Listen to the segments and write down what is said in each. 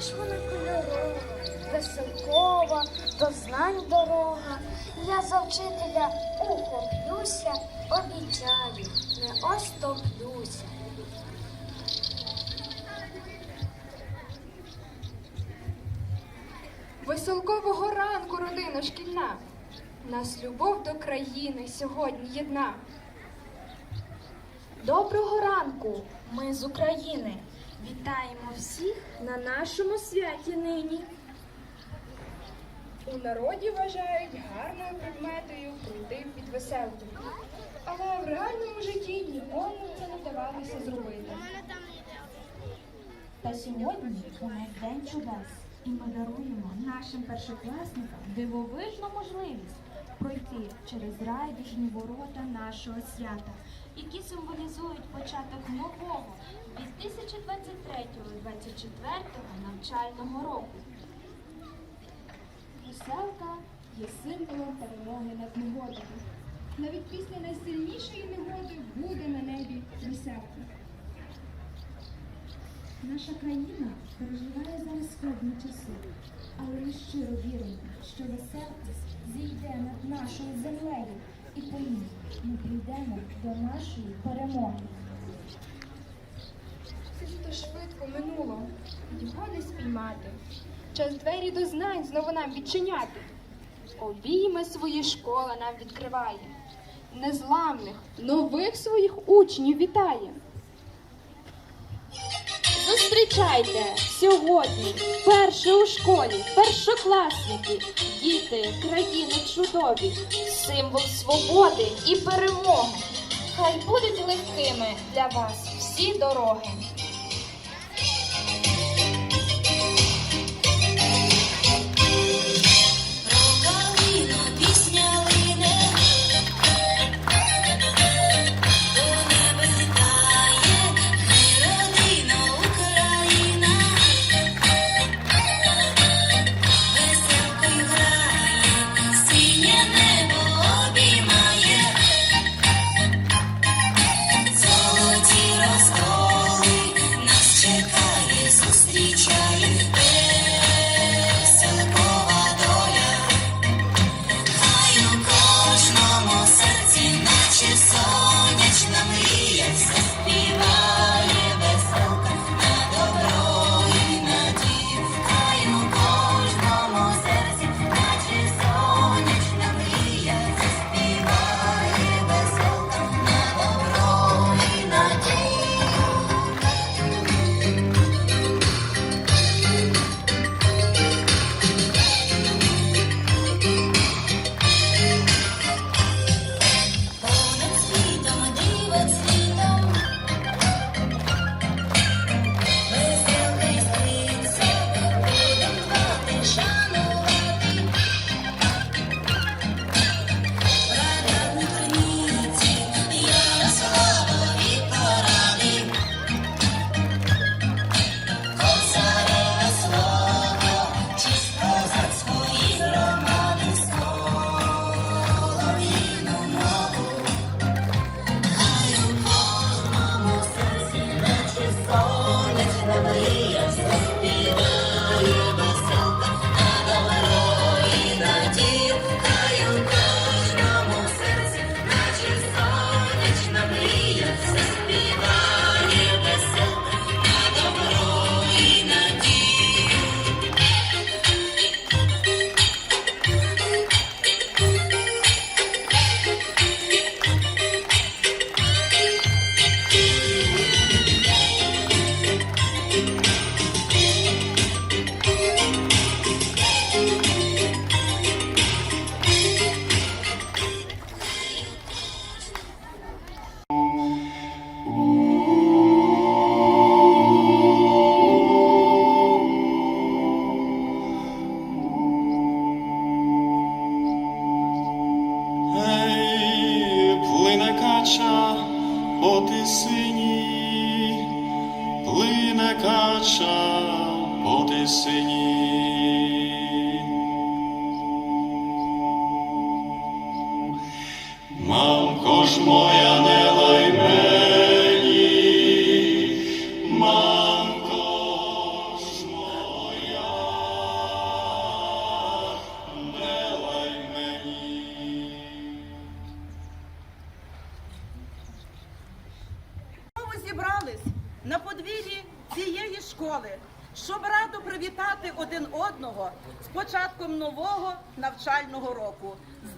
ж вона кольорова, веселкова, до знань дорога. Я за вчителя ухоплюся, обіцяю, не оступлюся. Веселкового ранку, родина шкільна. Нас любов до країни сьогодні єдна. Доброго ранку! Ми з України. Вітаємо всіх на нашому святі нині. У народі вважають гарною прикметою прийти під веселку. Але в реальному житті нікому це не вдавалося зробити. Та сьогодні у нас день чудес, і ми даруємо нашим першокласникам дивовижну можливість пройти через райдужні ворота нашого свята, які символізують початок нового 2023-2024 навчального року. Веселка є символом перемоги над негодою. Навіть після найсильнішої негоди буде на небі веселка. Наша країна переживає зараз складні часи, але ми щиро віримо, що веселкість зійде над нашою землею, і тому ми прийдемо до нашої перемоги. Все літо швидко минуло, його не спіймати. Час двері до знань знову нам відчиняти. Обійми свої школа нам відкриває. Незламних, нових своїх учнів вітає. Зустрічайте сьогодні перші у школі, першокласники, діти країни чудові, символ свободи і перемоги. Хай будуть легкими для вас всі дороги.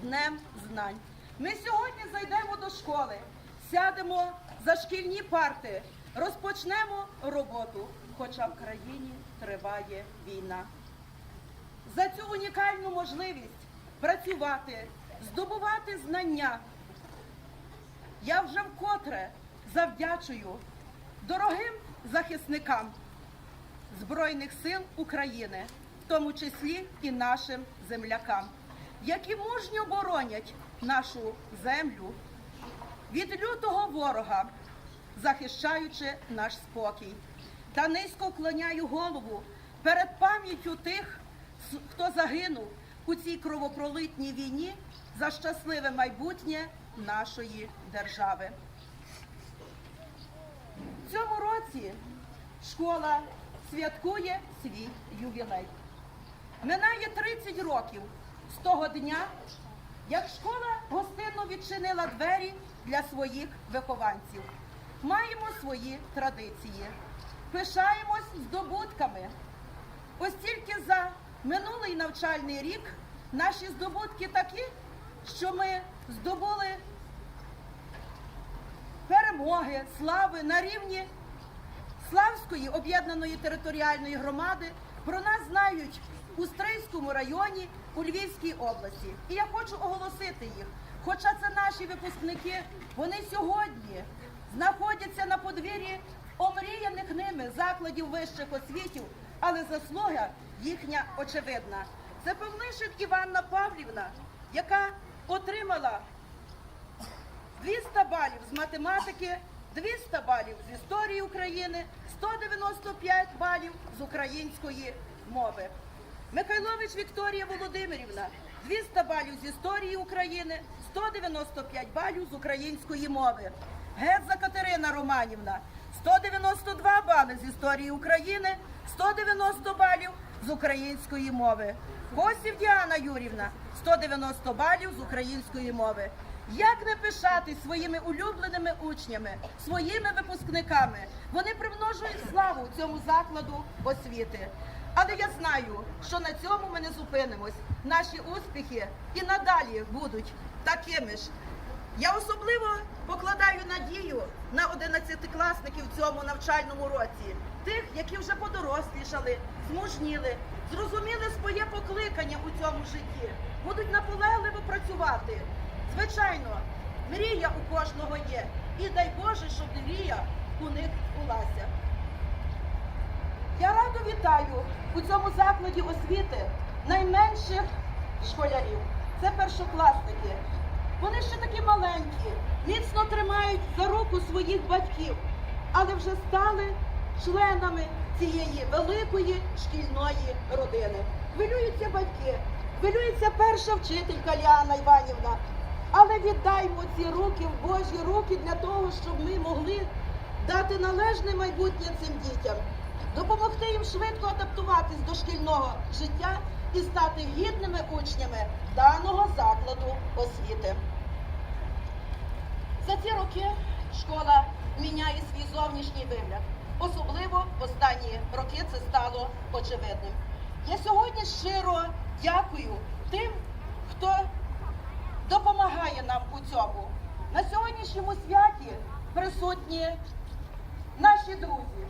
Днем Знань. Ми сьогодні зайдемо до школи, сядемо за шкільні парти, розпочнемо роботу, хоча в країні триває війна. За цю унікальну можливість працювати, здобувати знання. Я вже вкотре завдячую дорогим захисникам Збройних сил України, в тому числі і нашим землякам, які мужньо боронять нашу землю від лютого ворога, захищаючи наш спокій. Та низько вклоняю голову перед пам'яттю тих, хто загинув у цій кровопролитній війні за щасливе майбутнє нашої держави. В цьому році школа святкує свій ювілей. Минає 30 років з того дня, як школа гостинно відчинила двері для своїх вихованців. Маємо свої традиції, пишаємось здобутками. Ось тільки за минулий навчальний рік наші здобутки такі, що ми здобули перемоги, слави на рівні Славської об'єднаної територіальної громади. Про нас знають у Стрийському районі у Львівській області. І я хочу оголосити їх. Хоча це наші випускники, вони сьогодні знаходяться на подвір'ї омріяних ними закладів вищих освітів, але заслуга їхня очевидна. Це Павлишин Іванна Павлівна, яка отримала 200 балів з математики, 200 балів з історії України, 195 балів з української мови. Михайлович Вікторія Володимирівна, 200 балів з історії України, 195 балів з української мови. Гедза Катерина Романівна, 192 бали з історії України, 190 балів з української мови. Косів Діана Юрівна, 190 балів з української мови. Як не пишати своїми улюбленими учнями, своїми випускниками? Вони примножують славу цьому закладу освіти. Але я знаю, що на цьому ми не зупинимось. Наші успіхи і надалі будуть такими ж. Я особливо покладаю надію на 11-класників в цьому навчальному році, тих, які вже подорослішали, змужніли, зрозуміли своє покликання у цьому житті, будуть наполегливо працювати. Звичайно, мрія у кожного є, і дай Боже, щоб мрія у них булася. Я вітаю у цьому закладі освіти найменших школярів. Це першокласники. Вони ще такі маленькі, міцно тримають за руку своїх батьків, але вже стали членами цієї великої шкільної родини. Хвилюються батьки, хвилюється перша вчителька Ліана Іванівна. Але віддаймо ці руки в Божі руки для того, щоб ми могли дати належне майбутнє цим дітям, допомогти їм швидко адаптуватись до шкільного життя і стати гідними учнями даного закладу освіти. За ці роки школа міняє свій зовнішній вигляд. Особливо в останні роки це стало очевидним. Я сьогодні щиро дякую тим, хто допомагає нам у цьому. На сьогоднішньому святі присутні наші друзі.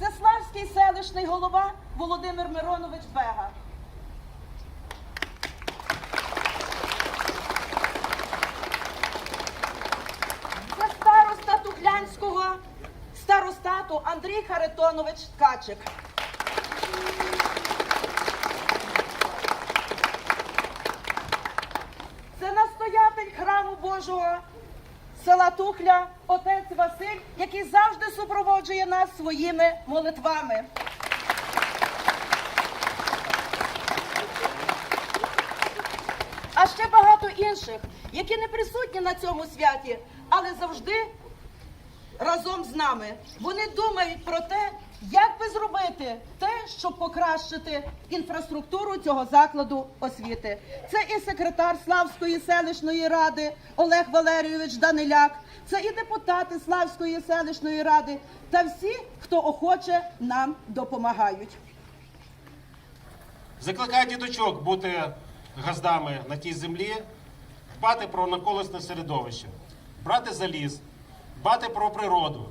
Це Славський селищний голова Володимир Миронович Бега. Це староста Тухлянського старостату Андрій Харитонович Ткачик. Села Тухля, отець Василь, який завжди супроводжує нас своїми молитвами. А ще багато інших, які не присутні на цьому святі, але завжди разом з нами. Вони думають про те, як би зробити те, щоб покращити інфраструктуру цього закладу освіти. Це і секретар Славської селищної ради Олег Валерійович Даниляк, це і депутати Славської селищної ради та всі, хто охоче нам допомагають. Закликаю діточок бути газдами на тій землі, дбати про навколишнє середовище, брати за ліс, дбати про природу.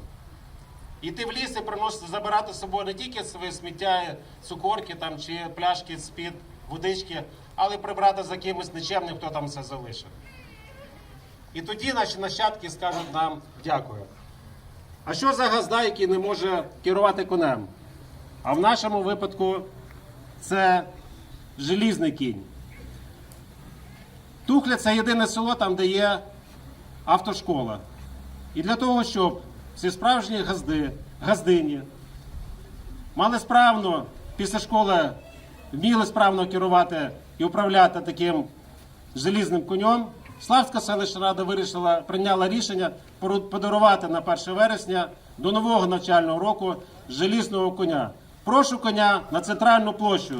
Іти в ліс і приносити, забирати з собою не тільки своє сміття, цукорки там, чи пляшки з-під водички, але прибрати за кимось нечемним, хто там все залишив. І тоді наші нащадки скажуть нам дякую. А що за газда, який не може керувати конем? А в нашому випадку це желізний кінь. Тухля це єдине село, там, де є автошкола. І для того, щоб ці справжні газди, газдині мали справно після школи, вміли справно керувати і управляти таким желізним конем, Славська селищна рада вирішила, прийняла рішення подарувати на 1 вересня до нового навчального року желізного коня. Прошу коня на центральну площу.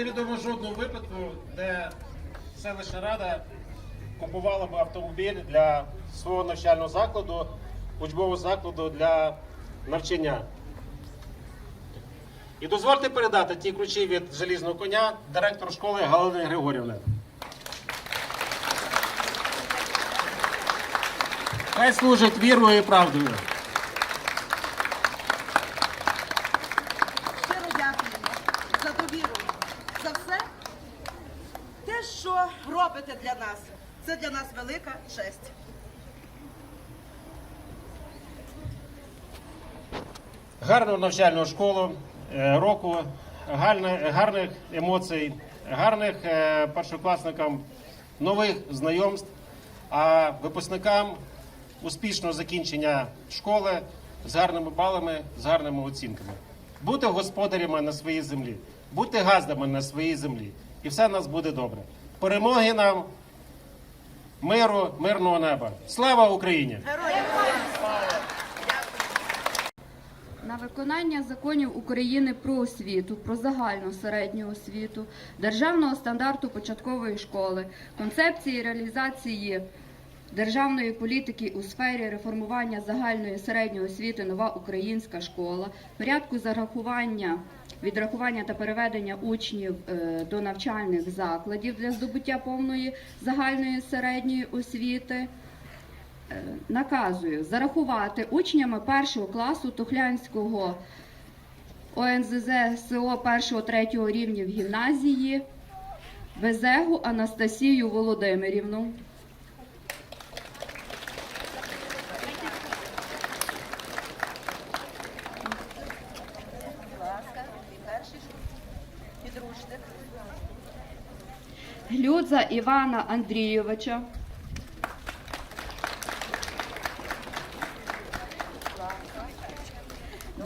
Мені невідомо жодного випадку, де селищна рада купувала б автомобіль для свого навчального закладу, учбового закладу для навчання. І дозвольте передати ті ключі від залізного коня директору школи Галини Григорівни. Хай служить вірою і правдою. Щиро дякуємо за довіру, за все. Те, що робите для нас, це для нас велика честь. гарну навчальну школу е, року, гарних емоцій, гарних е, першокласникам нових знайомств, а випускникам успішного закінчення школи з гарними балами, з гарними оцінками. Будьте господарями на своїй землі, будьте газдами на своїй землі, і все у нас буде добре. Перемоги нам, миру, мирного неба. Слава Україні! На виконання законів України про освіту, про загальну середню освіту, державного стандарту початкової школи, концепції реалізації державної політики у сфері реформування загальної середньої освіти нова українська школа, порядку зарахування, відрахування та переведення учнів е, до навчальних закладів для здобуття повної загальної середньої освіти. Е, наказую зарахувати учнями першого класу Тухлянського ОНЗЗ СО 1-3 рівнів гімназії Безегу Анастасію Володимирівну. Глюдза Івана Андрійовича.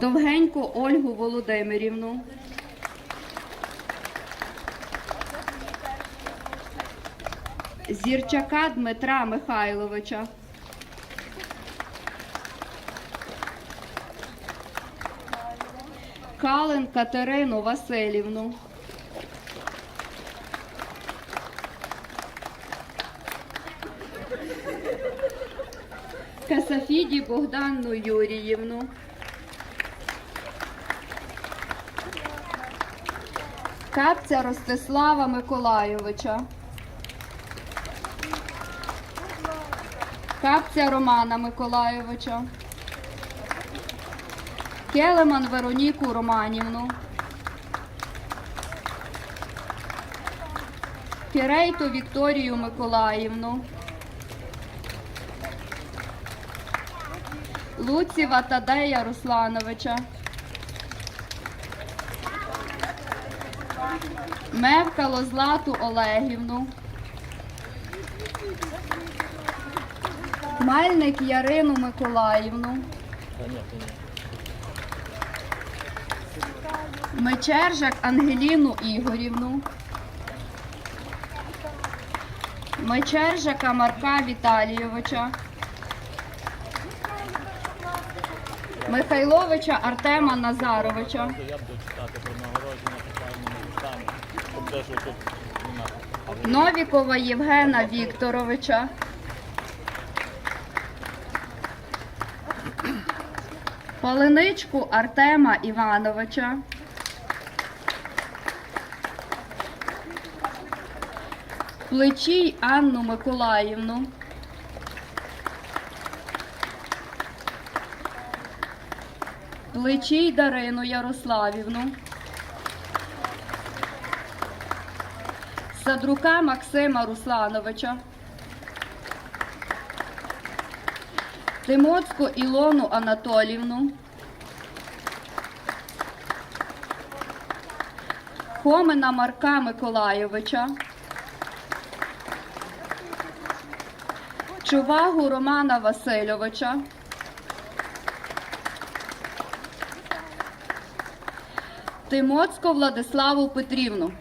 Довгенько Ольгу Володимирівну. Зірчака Дмитра Михайловича. Калин Катерину Васильівну. Касафіді Богданну Юріївну. Капця Ростислава Миколайовича. Капця Романа Миколайовича. Келеман Вероніку Романівну. Кірейто Вікторію Миколаївну. Луціва Тадея Руслановича. Мевкало Злату Олегівну. Мельник Ярину Миколаївну. Мечержак Ангеліну Ігорівну. Мечержака Марка Віталійовича. Михайловича Артема Назаровича. Новікова Євгена Вікторовича. Паленичку Артема Івановича. Плечій Анну Миколаївну. Плечій Дарину Ярославівну. Садрука Максима Руслановича. Тимоцьку Ілону Анатолівну. Хомина Марка Миколайовича. Чувагу Романа Васильовича. Тимоцьку Владиславу Петрівну.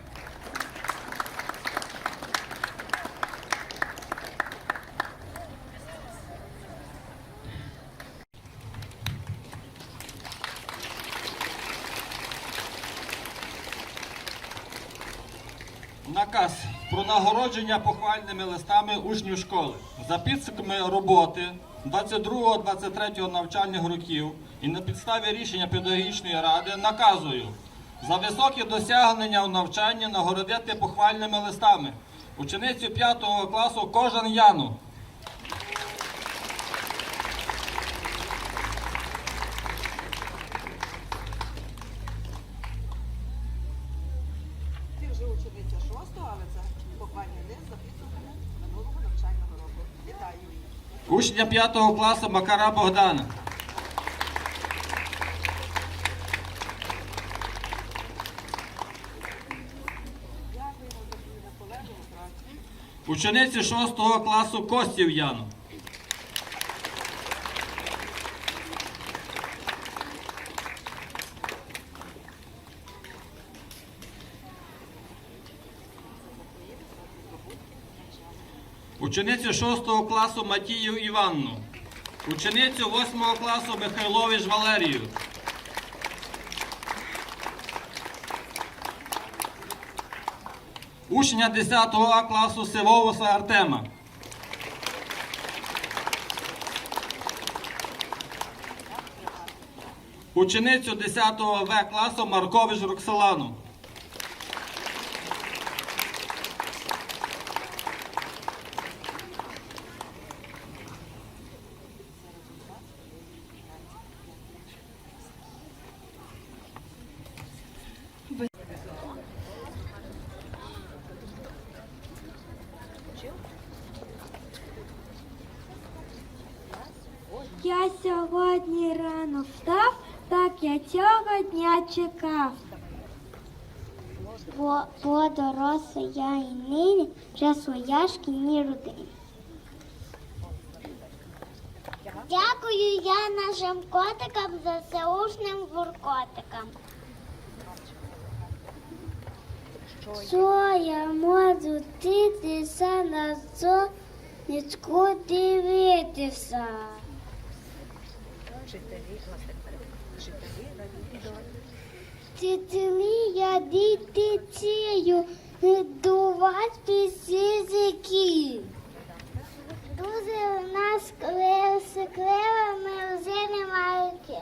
Наказ про нагородження похвальними листами учнів школи за підсумками роботи 22-23 навчальних років і на підставі рішення педагогічної ради наказую за високі досягнення у навчанні нагородити похвальними листами ученицю 5 класу кожен Яну. Ти вже учениця шостого, але це похвальний лист за підсумками минулого навчального року. Вітаю. Учня 5 класу Макара Богдана. Ученицю 6 класу Костів Яну. Ученицю 6 класу Матію Іванну. Ученицю 8 класу Михайлович Валерію. Учня 10 А класу Сивовуса Артема. Ученицю 10 В класу Маркович Роксолану. Я сьогодні рано встав, так я цього дня чекав. Бо, бо дорослий я і нині вже своя шкільні родині. Дякую я нашим котикам за заушним буркотикам. Що я можу дитися на сонечку дивитися? Вчителі я дитицею, до вас фізики. Дуже у нас клева, не маленькі.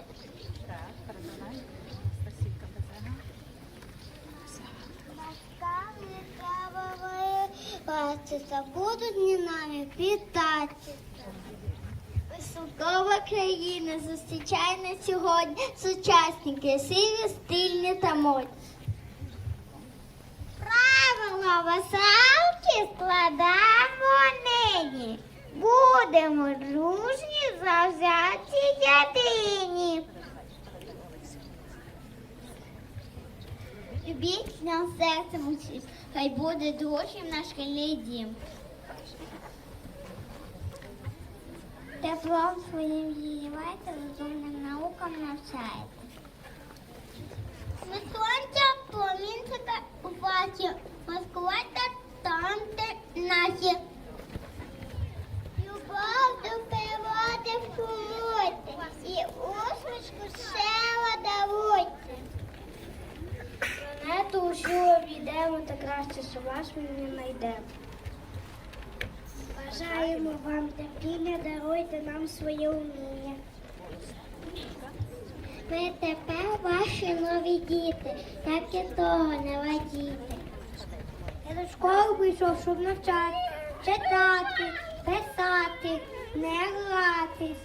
Бачиться, будуть не нами питатися. Високова країна зустрічає на сьогодні сучасники, сиві, стильні та модні. Веселки складаємо нині. Будемо дружні, завзяті єдині. Любіть нам серцем учись, хай буде дружнім наш шкільний дім. Теплом своїм зігрівайте, розумним наукам навчайте. Ми сонця промінчика у ваші, маскувати танти наші. Любов до природи вшумуйте, і усмішку села даруйте. Планету усю обійдемо, та краще, що вас ми не знайдемо. Бажаємо вам терпіння, даруйте нам своє уміння. Ви тепер ваші нові діти, так і того не радійте. Я до школи прийшов, щоб навчати, читати, писати, не гратись.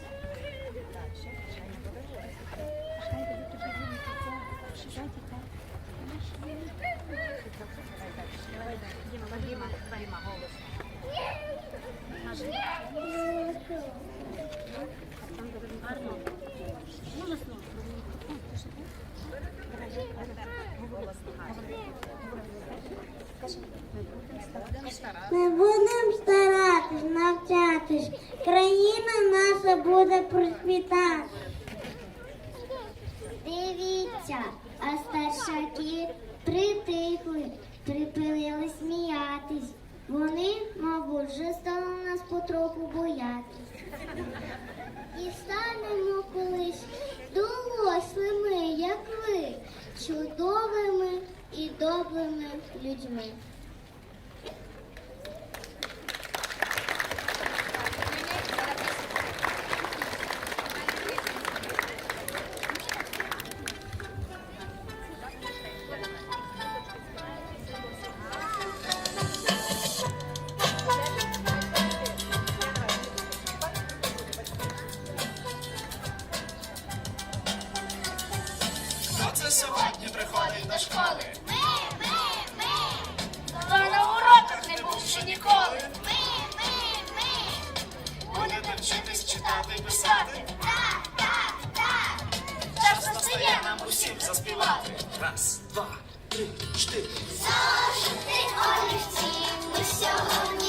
Ми будемо старатись, навчатись, країна наша буде процвітати. Дивіться, а старшаки притихли, припинили сміятись. Вони, мабуть, вже стали нас потроху боятись. І станемо колись дорослими, як ви, чудовими і добрими людьми. До школи? Ми, ми, ми, Хто на уроках не був ще ніколи? ми, ми, ми. Будемо вчитись читати і писати. Так, так, так. Час настає нам усім заспівати. Раз, два, три, чотири. Зошити олівці, ми сьогодні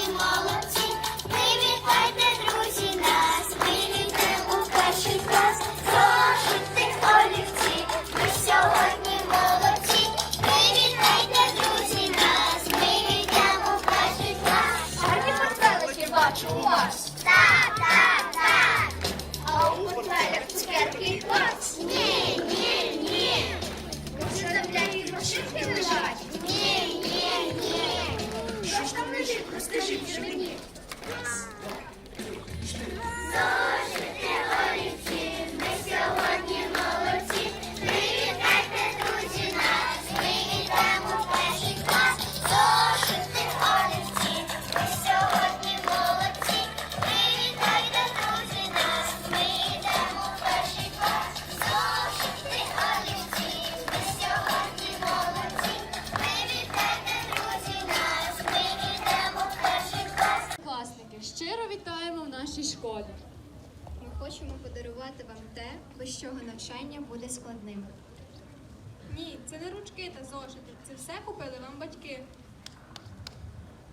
батьки.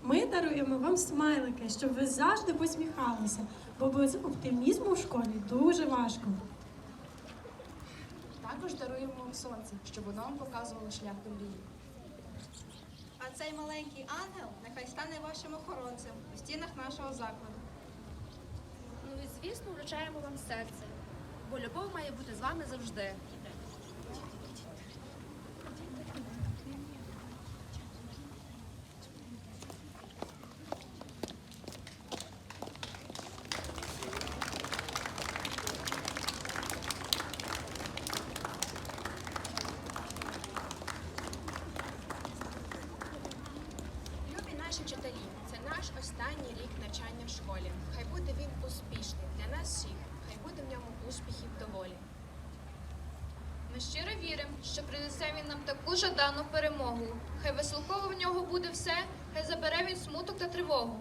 Ми даруємо вам смайлики, щоб ви завжди посміхалися, бо без оптимізму в школі дуже важко. Також даруємо вам сонце, щоб воно вам показувало шлях до мрії. А цей маленький ангел нехай стане вашим охоронцем у стінах нашого закладу. Ну і звісно, вручаємо вам серце, бо любов має бути з вами завжди. Любі наші вчителі, це наш останній рік навчання в школі. Хай буде він успішним для нас всіх, хай буде в ньому успіхів доволі. Ми щиро що принесе він нам таку жадану перемогу. Хай веселково в нього буде все, хай забере він смуток та тривогу.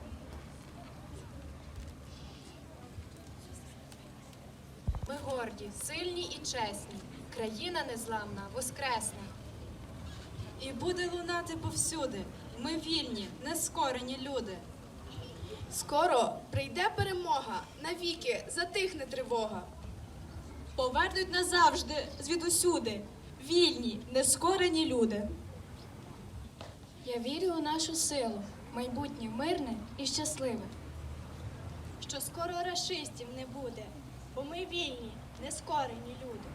Ми горді, сильні і чесні. Країна незламна, воскресна. І буде лунати повсюди. Ми вільні, нескорені люди. Скоро прийде перемога, навіки затихне тривога. Повернуть назавжди звідусюди вільні, нескорені люди. Я вірю у нашу силу, майбутнє мирне і щасливе. Що скоро расистів не буде, бо ми вільні, нескорені люди.